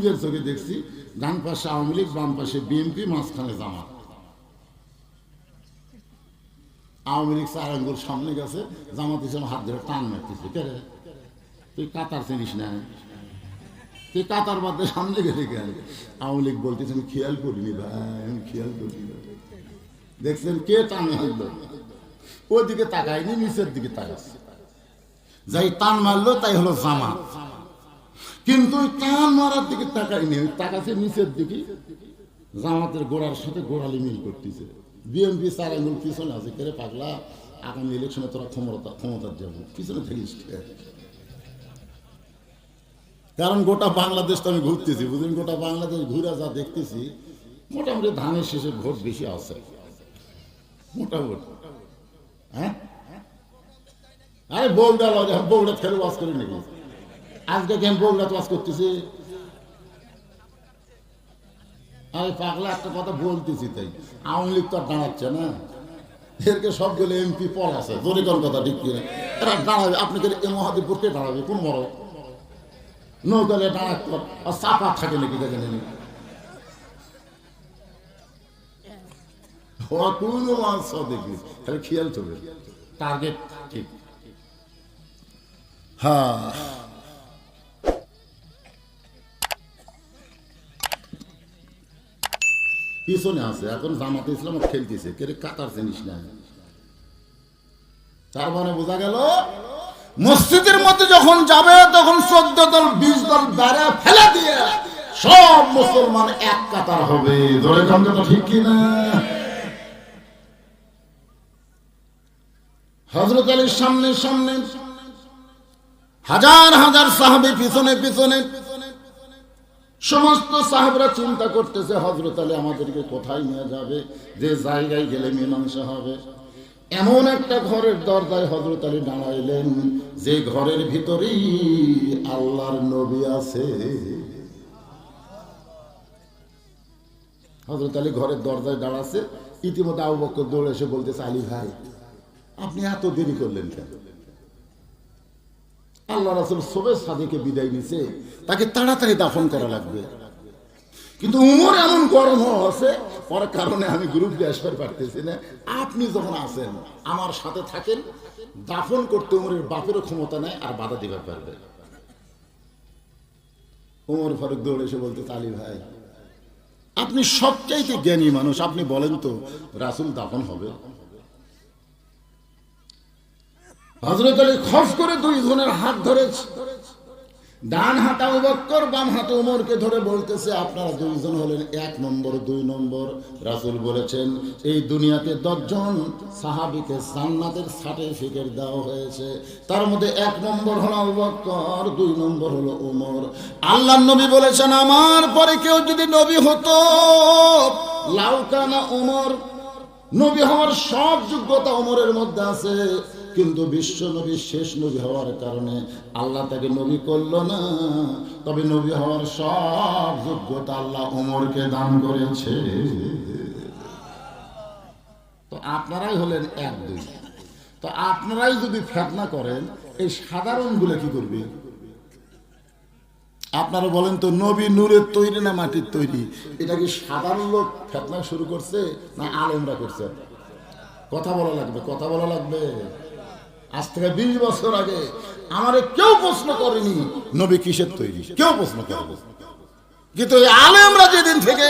নিজের চোখে দেখছি, ডান পাশে আওয়ামী লীগ, বাম পাশে বিএনপি, মাঝখানে জামাত। আওয়ামী লীগ চার আঙ্গুল সামনে গেছে, জামাত হিসেবে হাত ধরে টান মারতেছে। কে তুই কাতার চিনিস না? তুই কাতার বাদে সামনে গেলে কেন? আওয়ামী লীগ বলতেছে, আমি খেয়াল করিনি ভাই, আমি খেয়াল করিনি দেখছেন কে টান মারলো ওদিকে তাকায়নি, নিচের দিকে তাকাচ্ছে। যাই টান মারলো, তাই হলো জামাত। কিন্তু ওই টান মারার দিকে তাকায়নি, ওই তাকাচ্ছে নিচের দিকে। জামাতের গোড়ার সাথে গোড়ালি মিল করতেছে। বিএনপি চার আঙুল পিছনে আছে কেরে পাগলা? আগামী ইলেকশনে তোরা ক্ষমতা ক্ষমতার যাব পিছনে থাকিস কারণ গোটা বাংলাদেশ তো আমি ঘুরতেছি, বুঝলেন? গোটা বাংলাদেশ ঘুরে যা দেখতেছি, মোটামুটি ধানের শেষে ভোট বেশি আছে। মোটামুটি। হ্যাঁ? আরে বউটা লজা বউটা ফেলে বাস করি নাকি? আজকে কেন বউটা বাস করতেছি। আরে পাগলা, একটা কথা বলতেছি তাই। আওয়ামী লীগ তো আর দাঁড়াচ্ছে না। এরকে সবগুলো এমপি পল আছে, জোরে কোন কথা, ঠিক কিনা? এরা দাঁড়াবে, আপনি এ মহাদেবপুর কে দাঁড়াবে, কোন বড় নৌকালে দাঁড়াতে আর চাপা থাকে নাকি দেখেন এনে ও কোনো খেয়াল চলবে টার্গেট ঠিক। হ্যাঁ। পিছনে আছে এখন জামাতে ইসলাম খেলতেছে কে কাতার জিনিস না তার মানে বোঝা গেল মসজিদের মধ্যে যখন যাবে, তখন চোদ্দ দল বিশ দল বেড়া ফেলে দিয়ে সব মুসলমান এক কাতার হবে। ধরে কথা ঠিক কিনা হজরত আলীর সামনে সামনে হাজার হাজার সাহাবি পিছনে পিছনে সমস্ত সাহেবরা চিন্তা করতেছে হজরত আলী আমাদেরকে কোথায় নিয়ে যাবে? যে জায়গায় গেলে মীমাংসা হবে। এমন একটা ঘরের দরজায় হজরত আলী দাঁড়াইলেন, যে ঘরের ভিতরেই আল্লাহর নবী আছে। হজরত আলী ঘরের দরজায় দাঁড়াচ্ছে, ইতিমধ্যে আবু বক্কর দৌড়ে এসে বলতেছে, আলী ভাই, আপনি এত দেরি করলেন কেন? আল্লাহ রাসুল সোবে সাদিকে বিদায় নিছে, তাকে তাড়াতাড়ি দাফন করা লাগবে। কিন্তু উমর এমন গরম আছে ওর কারণে আমি গ্রুপ আসতে পারতেছি না। আপনি যখন আছেন, আমার সাথে থাকেন, দাফন করতে উমরের বাপেরও ক্ষমতা নেই, আর বাধা দিতে পারবে। উমর ফারুক দৌড়ে এসে বলতে তালি ভাই, আপনি সবচাইতে জ্ঞানী মানুষ, আপনি বলেন তো, রাসুল দাফন হবে? হজরত আলী খস করে দুই জনের হাত ধরেছে। ডান হাত আবু বক্কর, বাম হাতে উমরকে ধরে বলতেছে, আপনারা দুইজন হলেন এক নম্বর, দুই নম্বর। রাসুল বলেছেন, এই দুনিয়াতে দশজন সাহাবিকে জান্নাতের সার্টিফিকেট দেওয়া হয়েছে। তার মধ্যে এক নম্বর হলো আবু বক্কর, দুই নম্বর হলো উমর। আল্লাহ নবী বলেছেন, আমার পরে কেউ যদি নবী হতো লাউকানা উমর। নবী হওয়ার সব যোগ্যতা ওমরের মধ্যে আছে। কিন্তু বিশ্ব নবী শেষ নবী হওয়ার কারণে আল্লাহ তাকে নবী করল না। তবে নবী হওয়ার সব যোগ্যতা আল্লাহ ওমরকে দান করেছে। তো আপনারাই হলেন এক দুই। তো আপনারাই যদি ফেতনা করেন, এই সাধারণগুলো কি করবে? আপনারা বলেন তো, নবী নূরের তৈরি না মাটির তৈরি? এটা কি সাধারণ লোক ফেতনা শুরু করছে না আলেমরা করছে? কথা বলা লাগবে, কথা বলা লাগবে। আজ থেকে বিশ বছর আগে আমারে কেউ প্রশ্ন করেনি, নবী কিসের তৈরি? কেউ প্রশ্ন করেনি। কিন্তু আলেমরা যেদিন থেকে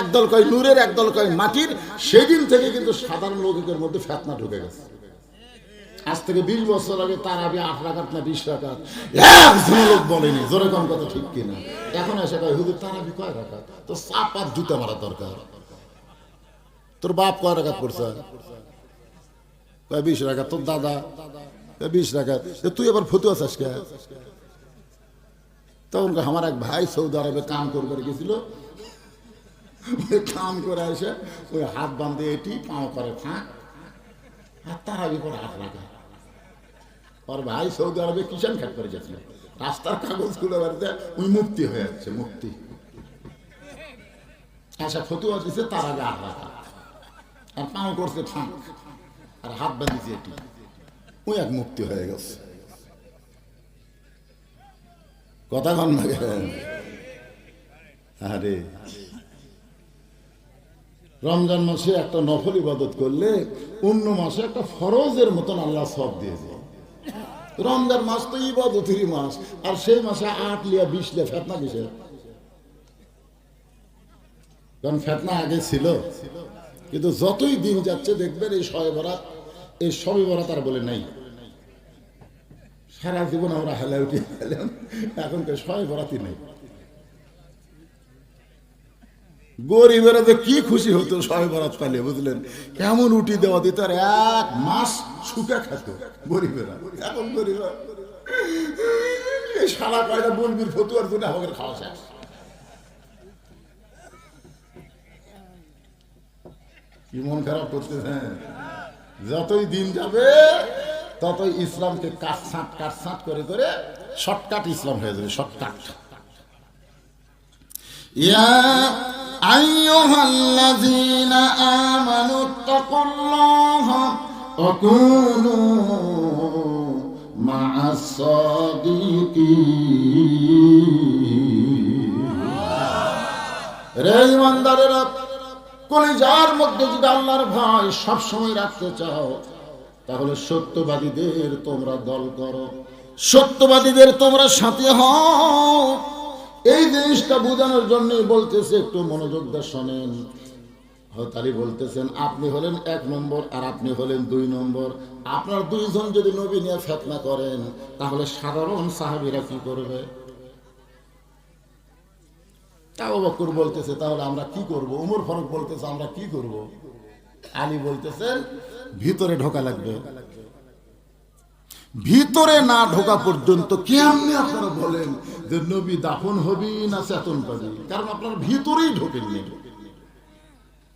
একদল কয় নূরের, একদল কয় মাটির, সেদিন থেকে কিন্তু সাধারণ লোকের মধ্যে ফেতনা ঢুকে গেছে। আজ থেকে বিশ বছর আগে তার আগে আট রাখাত না বিশ রাখাত একজন লোক বলেনি, জোরে কম কথা ঠিক কিনা? এখন এসে কয়, হুজুর, তার আগে কয় রাখাত তো চাপ আর জুতা মারা দরকার। তোর বাপ কয় রাখাত করছে বিশ রাখাত তোর দাদা? বিশ এ তুই এবার ফতু আছিস কে? তখন আমার এক ভাই সৌদি আরবে কাম করবে গেছিল। কাম করে এসে ওই হাত বাঁধে এটি, পাও করে ফাঁক। আর তার আগে করে হাত রাখা ওর ভাই সৌদি আরবে কিষান খাট করে গেছিল। রাস্তার কাগজ খুলে বাড়িতে ওই মুক্তি হয়ে যাচ্ছে, মুক্তি। আচ্ছা ফতুয়া দিছে, তার আগে হাত রাখা আর পাও করছে ফাঁক। আর হাত বাঁধিছে এটি ওই এক মুক্তি হয়ে গেছে। কথা কন না আরে। রমজান মাসে একটা নফল ইবাদত করলে অন্য মাসে একটা ফরজের মতন আল্লাহ সব দিয়ে দিয়েছে রমজান মাস তো ইবাদতেরই মাস, আর সেই মাসে আট লিয়া, বিশ লিয়া ফেতনা কিসে কারণ ফেতনা আগে ছিল। কিন্তু যতই দিন যাচ্ছে, দেখবেন এই শবে বরাত, এই সবে বরাত আর বলে নাই। সারা জীবন আমরা হেলা উঠে এখন তো শবে বরাতই নেই। গরিবেরা যে কি খুশি হতো শবে বরাত পালিয়ে বুঝলেন? কেমন উঠি দেওয়া দিত, আর এক মাস শুকা খেত গরিবেরা। এখন গরিবেরা সারা কয়টা বলবির ফতুয়ার জন্য আমাদের খাওয়া শেষ। কি মন খারাপ করতেছেন যতই দিন যাবে, ততই ইসলামকে কাটসাঁট কাটসাঁট করে করে শর্টকাট ইসলাম হয়ে যাবে, শর্টকাট। রেমন্দারের আইয়ুহাল্লাযীনা কলিজার মধ্যে যদি আল্লাহর ভয় সবসময় রাখতে চাও, তাহলে সত্যবাদীদের তোমরা দল করো। সত্যবাদীদের তোমরা সাথে হও। এই জিনিসটা বোঝানোর জন্যই বলতেছে, একটু মনোযোগ দিয়ে শোনেন হতালি বলতেছেন, আপনি হলেন এক নম্বর আর আপনি হলেন দুই নম্বর। আপনার দুইজন যদি নবী নিয়ে ফেতনা করেন, তাহলে সাধারণ সাহাবিরা কি করবে? বকর বলতেছে, তাহলে আমরা কি করব? উমর ফারুক বলতেছে, আমরা কি করব? আলী বলতেছেন, ভিতরে ঢোকা লাগবে। ভিতরে না ঢোকা পর্যন্ত কেমনি আপনারা বলেন যে নবী দাফন হবি না চেতন পাবি? কারণ আপনার ভিতরেই ঢোকেননি।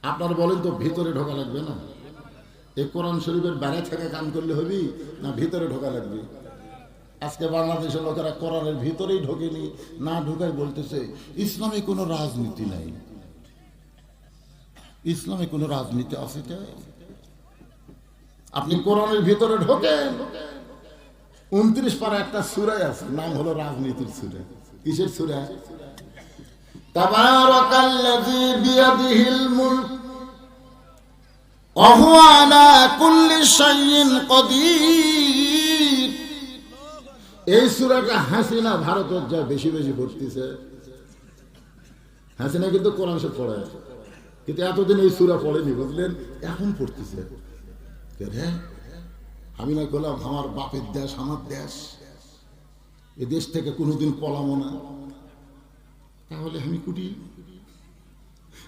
আপনারা বলেন তো ভিতরে ঢোকা লাগবে না? এই কোরআন শরীফের বাইরে থেকে কাম করলে হবি না ভিতরে ঢোকা লাগবে? আজকে বাংলাদেশের লোকেরা কোরআনের ভিতরেই ঢোকেনি, না ঢোকায় বলতেছে, ইসলামে কোনো রাজনীতি নাই। ইসলামে কোনো রাজনীতি আছে আপনি কোরআনের ভিতরে ঢোকেন। উনত্রিশ পারে একটা সুরায় আছে, নাম হলো রাজনীতির সুরে কিসের সুরা তাবারাকাল্লাযী বিয়াদিহিল মুলক কুল্লি শাইইন কদীর। এই সুরাটা হাসিনা ভারতের যা বেশি বেশি পড়তেছে হাসিনা কিন্তু কোরআন সব পড়ে। কিন্তু এতদিন এই সুরা পড়েনি, বুঝলেন? এখন পড়তেছে। আমি না বললাম আমার বাপের দেশ, আমার দেশ। এ দেশ থেকে কোনোদিন পলামো না। তাহলে আমি কুটি।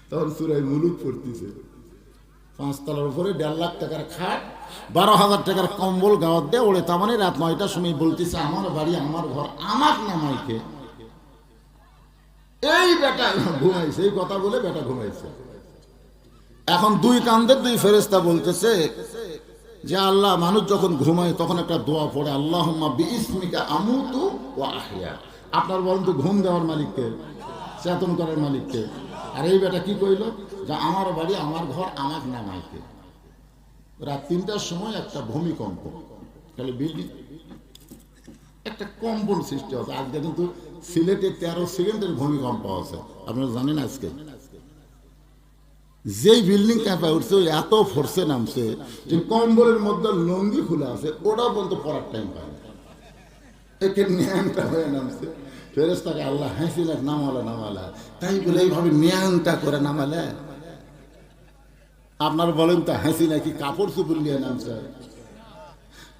তখন সুরাই মুলুক পড়তেছে। পাঁচতলার উপরে দেড় লাখ টাকার খাট, বারো হাজার টাকার কম্বল গাওয়ার দিয়ে ওড়ে। তার মানে রাত নয়টার সময় বলতেছে, আমার বাড়ি, আমার ঘর আমার নামাইকে এই বেটা ঘুমাইছে, এই কথা বলে বেটা ঘুমাইছে। এখন দুই কান্দের দুই ফেরেস্তা বলতেছে যে, আল্লাহ, মানুষ যখন ঘুমায় তখন একটা দোয়া পড়ে আল্লাহ আমুতু ও আহিয়া। আপনার বলেন তো, ঘুম দেওয়ার মালিককে, চেতন করার মালিককে। আর এই বেটা কি কইল? যে আমার বাড়ি, আমার ঘর আমার নামাইকে রাত তিনটার সময় একটা ভূমিকম্প। তাহলে বিল্ডিং একটা কম্পন সৃষ্টি হচ্ছে আজকে কিন্তু সিলেটে তেরো সেকেন্ডের ভূমিকম্প আছে আপনারা জানেন আজকে? যেই বিল্ডিং কাঁপা উঠছে এত ফোর্সে নামছে যে কম্বলের মধ্যে লঙ্গি খুলে আছে। ওটা বলতে পড়ার টাইম পায় না। একে ন্যাংটা হয়ে নামছে। ফেরেস্তাকে আল্লাহ হাসিলেন নামালা নামালা। তাই বলে এইভাবে ন্যাংটা করে নামালে। আপনার বলেন তো হাসি নাকি কাপড় চুপুর নিয়ে নামছে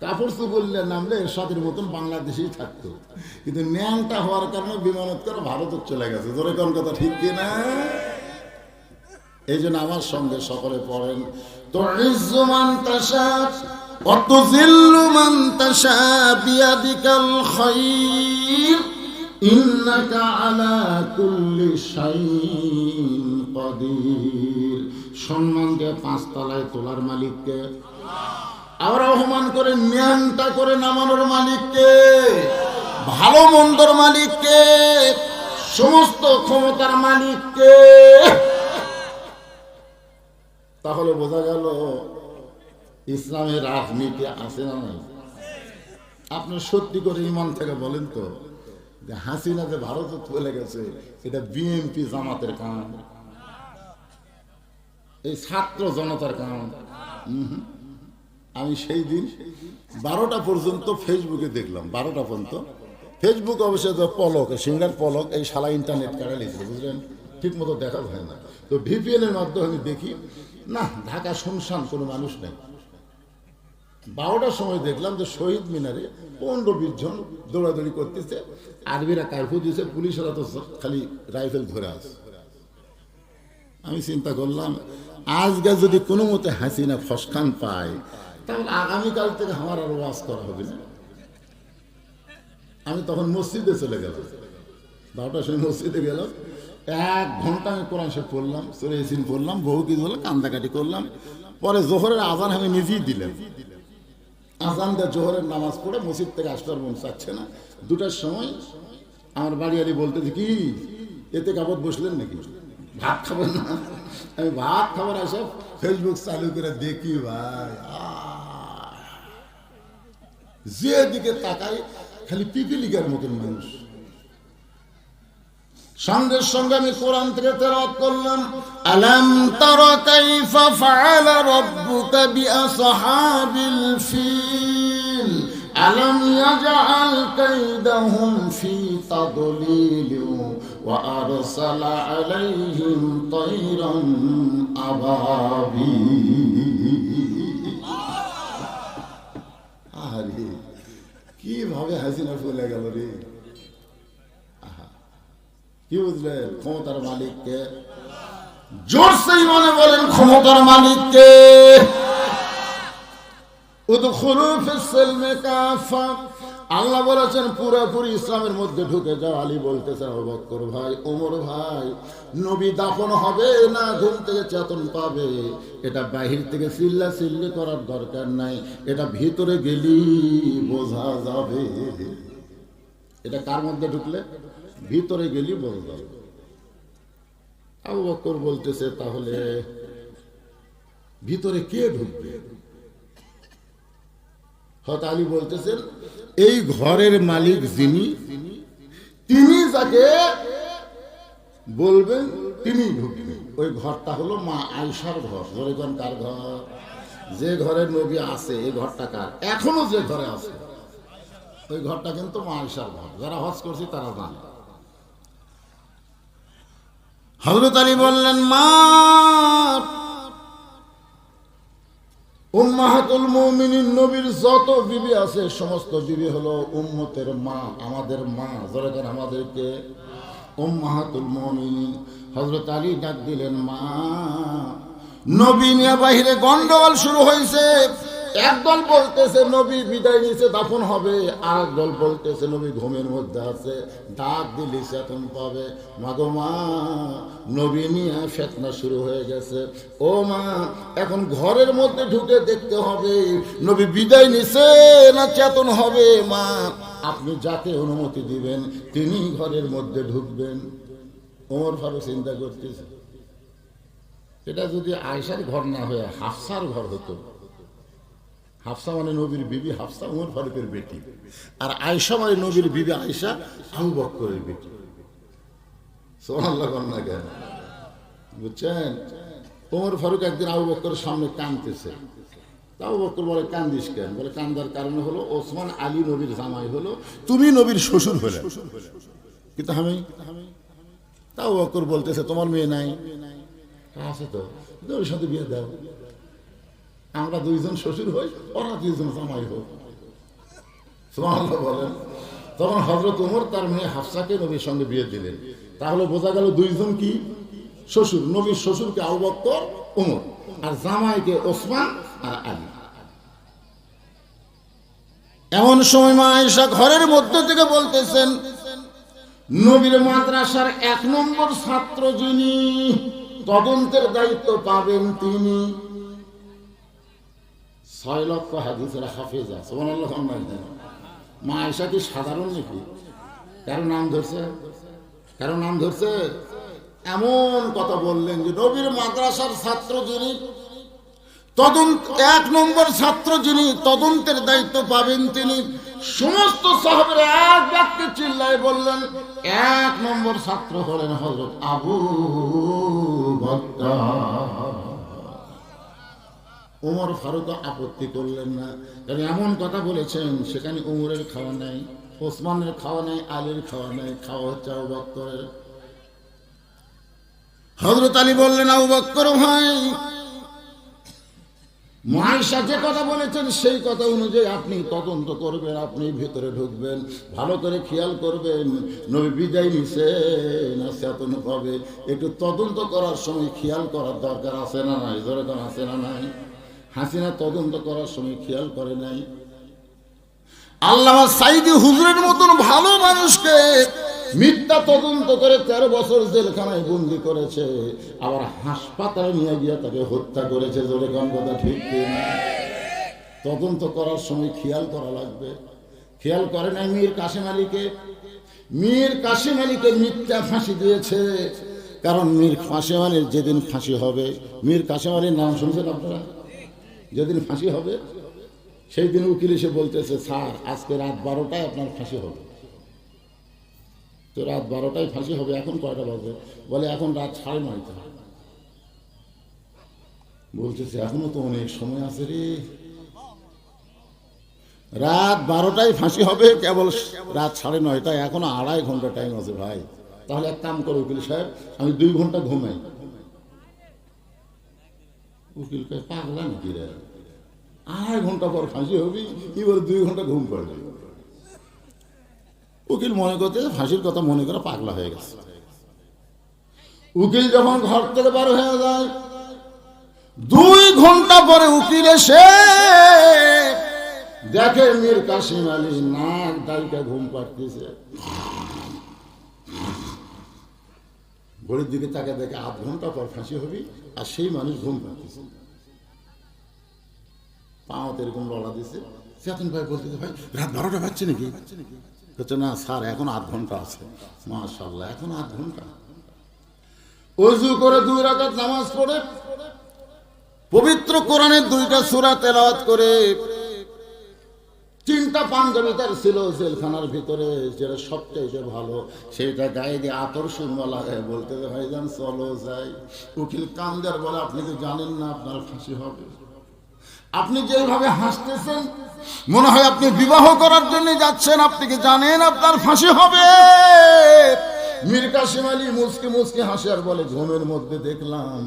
কাপড় চুপুর নিয়ে নামলে এরশাদের মতন বাংলাদেশেই থাকতো কিন্তু ন্যাংটা হওয়ার কারণে বিমানত করে ভারতে চলে গেছে ধরে কোন কথা ঠিক কিনা এই জন্য আমার সঙ্গে সকলে পড়েন তো تعز من تشاء وتذل من تشاء بيدك الخير إنك على كل شيء قدير সম্মান দিয়ে পাঁচতলায় তোলার মালিককে। আবার অপমান করে ন্যাংটা করে নামানোর মালিককে, ভালো মন্দর মালিককে, সমস্ত ক্ষমতার মালিককে। তাহলে বোঝা গেল ইসলামের রাজনীতি আছে না নাই? আপনি সত্যি করে ইমান থেকে বলেন তো যে হাসিনা যে ভারতে চলে গেছে এটা বিএনপি জামাতের কাম এই ছাত্র জনতার উহুম। আমি সেই দিন বারোটা পর্যন্ত ফেসবুকে দেখলাম, বারোটা পর্যন্ত। ফেসবুক অবশ্যই তো পলক, সিঙ্গার পলক, এই শালা ইন্টারনেট কাটা লিখছে, বুঝলেন? ঠিক মতো দেখা হয় না। তো ভিপিএন এর মাধ্যমে আমি দেখি, না, ঢাকা শুনশান কোনো মানুষ নেই। বারোটার সময় দেখলাম যে শহীদ মিনারে পনেরো বিশ জন দৌড়াদৌড়ি করতেছে, আরবিরা কারফিউ দিয়েছে, পুলিশেরা তো খালি রাইফেল ধরে আছে। আমি চিন্তা করলাম আজকে যদি কোনো মতে হাসিনা ফসকান পায়, তাহলে আগামীকাল থেকে আমার আর ওয়াজ করা হবে না। আমি তখন মসজিদে চলে গেলাম। বারোটার সময় মসজিদে গেলাম। এক ঘণ্টা আমি কোরআন শরীফ পড়লাম, সুরে ইসিন পড়লাম, বহু কিছু হলো, কান্দাকাটি করলাম। পরে জোহরের আজান আমি নিজেই দিলাম। আজান দিয়ে জোহরের নামাজ পড়ে মসজিদ থেকে আসবার মন চাচ্ছে না। দুটার সময় আমার বাড়ি আলি বলতেছে, কি? এতে কাপড় বসলেন নাকি? ভাত খাবেন না। আমি ভাত খাবার আসে ফেসবুক চালু করে দেখি ভাই! যে দিকে তাকাই, খালি পিপিলিকার মতন মানুষ সঙ্গে সঙ্গে আমি কোরআন থেকে তেলাওয়াত করলাম, আলাম তারা কাইফা ফাআলা রাব্বুকা বিআসহাবিল ফিল, আলাম ইয়াজআল কাইদাহুম ফি আরসালা আলাইহিম তায়রান আবাবিল আরে কীভাবে হাসিনা ফুলে গেল রে? কি বুঝলেন ক্ষমতার মালিককে? জোরসে মনে বলেন ক্ষমতার মালিককে। উদখুলু ফিস-সিলমি কাফা আল্লাহ বলেছেন, পুরোপুরি ইসলামের মধ্যে ঢুকে যাও। আলী বলতেছেন আবু বকর ভাই, ওমর ভাই, নবী দাফন হবে না, ঘুম থেকে চেতন পাবে। এটা বাহির থেকে চিল্লা চিল্লি করার দরকার নাই। এটা ভিতরে গেলি বোঝা যাবে। এটা কার মধ্যে ঢুকলে? ভিতরে গেলি বোঝা যাবে। আবু বকর বলতেছে, তাহলে ভিতরে কে ঢুকবে? হত আলী বলতেছেন, এই ঘরের মালিক যিনি, তিনি যাকে বলবেন তিনি ঢুকবেন। ওই ঘরটা হলো মা আয়সার ঘর। জোরেগন কার ঘর? যে ঘরে নবী আছে, এই ঘরটা কার? এখনও যে ঘরে আছে। ওই ঘরটা কিন্তু মা আয়সার ঘর। যারা হজ করছে তারা জানে। হজরত আলী বললেন, মা উম্মাহাতুল মুমিনিন নবীর যত বিবি আছে, সমস্ত বিবি হলো উম্মতের মা, আমাদের মা। যেরকম আমাদেরকে। উম্মাহাতুল মুমিনিন, হযরত আলী ডাক দিলেন, মা, নবী নিয়ে বাহিরে গন্ডগোল শুরু হয়েছে। একদল বলতেছে, নবী বিদায় নিছে দাফন হবে। আর দল বলতেছে, নবী ঘুমের মধ্যে আছে ডাক দিলি চেতন পাবে। মাগো মা, নবী নিয়ে ফেতনা শুরু হয়ে গেছে। ও মা, এখন ঘরের মধ্যে ঢুকে দেখতে হবে, নবী বিদায় নিছে না চেতন হবে? মা, আপনি যাকে অনুমতি দিবেন, তিনি ঘরের মধ্যে ঢুকবেন। ওমর ফারুক চিন্তা করতেছে, এটা যদি আয়সার ঘর না হয়ে হাফসার ঘর হতো। হাফসা মানে নবীর বিবি, হাফসা উমর ফারুকের বেটি। আর আয়সা মানে নবীর বিবি আয়সা আবু বক্করের বেটি। বুঝছেন? ফারুক একদিন আবু বক্করের সামনে কানতেছে আবু বক্কর বলে, কান্দিস কেন? বলে, কান্দার কারণে হলো ওসমান আলী নবীর জামাই হলো, তুমি নবীর শ্বশুর হলে। কিন্তু আমি তাও বক্কর বলতেছে, তোমার মেয়ে নাই। আছে তো সাথে বিয়ে দাও। আমরা দুইজন শ্বশুর হই, ওরা দুইজন জামাই হোক বলেন। তখন হজরত উমর তার মেয়ে হাফসাকে নবীর সঙ্গে বিয়ে দিলেন। তাহলে বোঝা গেল দুইজন কি? শ্বশুর। নবীর শ্বশুরকে আবু বক্কর উমর আর জামাইকে ওসমান আর আলী। এমন সময় মা আয়েশা ঘরের মধ্যে থেকে বলতেছেন, নবীর মাদ্রাসার এক নম্বর ছাত্র যিনি, তদন্তের দায়িত্ব পাবেন তিনি। ছয় লক্ষ হাদিসের হাফেজা সোমানাল্লাহ মা আয়সা কি সাধারণ নাকি? কারও নাম ধরছে? কারও নাম ধরছে? এমন কথা বললেন যে নবীর মাদ্রাসার ছাত্র যিনি, তদন্ত, এক নম্বর ছাত্র যিনি, তদন্তের দায়িত্ব পাবেন তিনি। সমস্ত সাহাবের এক ব্যক্তি চিল্লায় বললেন, এক নম্বর ছাত্র হলেন হজরত আবু বকর ওমর ফারুক আপত্তি করলেন না। কারণ এমন কথা বলেছেন, সেখানে উমরের খাওয়া নাই, ওসমানের খাওয়া নাই, আলীর খাওয়া নাই, খাওয়া হচ্ছে আবু বক্করের। হজরত আলী বললেন, আবু বক্কর ভাই মহাইশা যে কথা বলেছেন, সেই কথা অনুযায়ী আপনি তদন্ত করবেন, আপনি ভেতরে ঢুকবেন, ভালো করে খেয়াল করবেন, নবী বিদায় নিছে না চেতন পাবে একটু তদন্ত করার সময় খেয়াল করার দরকার আছে না নাই? দরকার আছে না নাই? হাসিনা তদন্ত করার সময় খেয়াল করে নাই। আল্লাহ সাইদি হুজুরের মতন ভালো মানুষকে মিথ্যা তদন্ত করে তেরো বছর জেলখানায় বন্দি করেছে, আবার হাসপাতালে নিয়ে গিয়ে তাকে হত্যা করেছে, জোরে কম কথা ঠিক তদন্ত করার সময় খেয়াল করা লাগবে। খেয়াল করে নাই মীর কাশিম আলীকে? মীর কাশিম আলীকে মিথ্যা ফাঁসি দিয়েছে, কারণ মীর কাশিম আলীর যেদিন ফাঁসি হবে, মীর কাশিম আলীর নাম শুনছেন আপনারা? যেদিন ফাঁসি হবে, সেই দিন উকিল এসে বলতেছে, স্যার, আজকে রাত বারোটায় আপনার ফাঁসি হবে। তো রাত বারোটায় ফাঁসি হবে, এখন কয়টা বাজে? বলে, এখন রাত সাড়ে নয়টা। বলতেছে, এখনও তো অনেক সময় আছে রে। রাত বারোটায় ফাঁসি হবে, কেবল রাত সাড়ে নয়টায়। এখনও আড়াই ঘণ্টা টাইম আছে ভাই। তাহলে এক কাম করো উকিল সাহেব, আমি দুই ঘণ্টা ঘুমাই। উকিল কয়, পাগলা নাকি রে? আড়াই ঘণ্টা পর ফাঁসি হবি, এবার দুই ঘণ্টা ঘুম পড়বে। উকিল মনে করতে, ফাঁসির কথা মনে করে পাগলা হয়ে গেছে। উকিল যখন ঘর থেকে বার হয়ে যায়, দুই ঘণ্টা পরে উকিল এসে দেখে মীর কাসিম আলী নাক দাইকা ঘুম পাড়তেছে। ঘড়ির দিকে তাকে দেখে আধ ঘণ্টা পর ফাঁসি হবি, আর সেই মানুষ ঘুম পাড়তেছে পাওয়াতে এরকম লড়া দিছে। চেতন ভাই বলতেছে ভাই, রাত বারোটা বাজছে নাকি? হচ্ছে না স্যার, এখন আধ ঘণ্টা আছে। মাশাল্লাহ এখন আধ ঘণ্টা। অজু করে দুই রাকাত নামাজ পড়ে, পবিত্র কোরআনের দুইটা সূরা তেলাওয়াত করে তিনটা পাঞ্জাবি তার ছিল জেলখানার ভিতরে, যেটা সবচাইতে ভালো সেটা গায়ে দিয়ে আতর সুরমা লাগায় বলতে যে, ভাইজান, চলো যাই। উকিল কান্দার বলে, আপনি তো জানেন না আপনার ফাঁসি হবে। আপনি যেভাবে হাসতেছেন, মনে হয় আপনি বিবাহ করার জন্য যাচ্ছেন, আপনি কি জানেন আপনার ফাঁসি হবে? মীর কাসিম আলী মুসকি মুসকি হাসি আর বলে, ঘুমের মধ্যে দেখলাম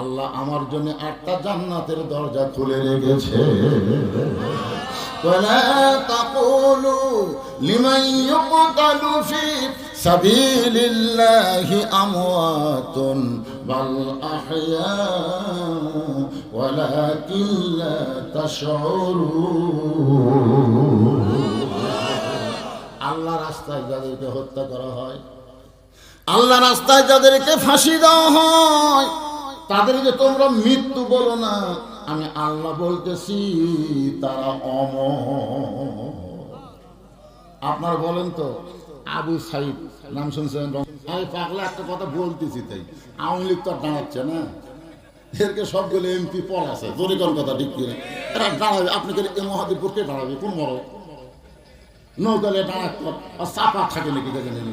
আল্লাহ আমার জন্য আটটা জান্নাতের দরজা খুলে রেখেছে। ولا تقولوا لمن يقتل في سبيل الله أموات بل أحياء ولكن لا تشعرون আল্লাহ রাস্তায় যাদেরকে হত্যা করা হয় আল্লাহ রাস্তায় যাদেরকে ফাঁসি দেওয়া হয় তাদেরকে তোমরা মৃত্যু বলো না আমি আল্লাহ বলতেছি, তারা অম আপনারা বলেন তো, আবু সাইদ, নাম শুনছেন? আমি পাগলা একটা কথা বলতেছি তাই। আওয়ামী লীগ তো আর দাঁড়াচ্ছে না। এরকে সবগুলো এমপি পল আছে জরিকন কথা ঠিক কিনা এরা দাঁড়াবে, আপনি গেলে এ মহাদেবপুর কে দাঁড়াবে? কোন মরো নৌকালে দাঁড়া আর চাপা থাকে নাকি দেখে নেই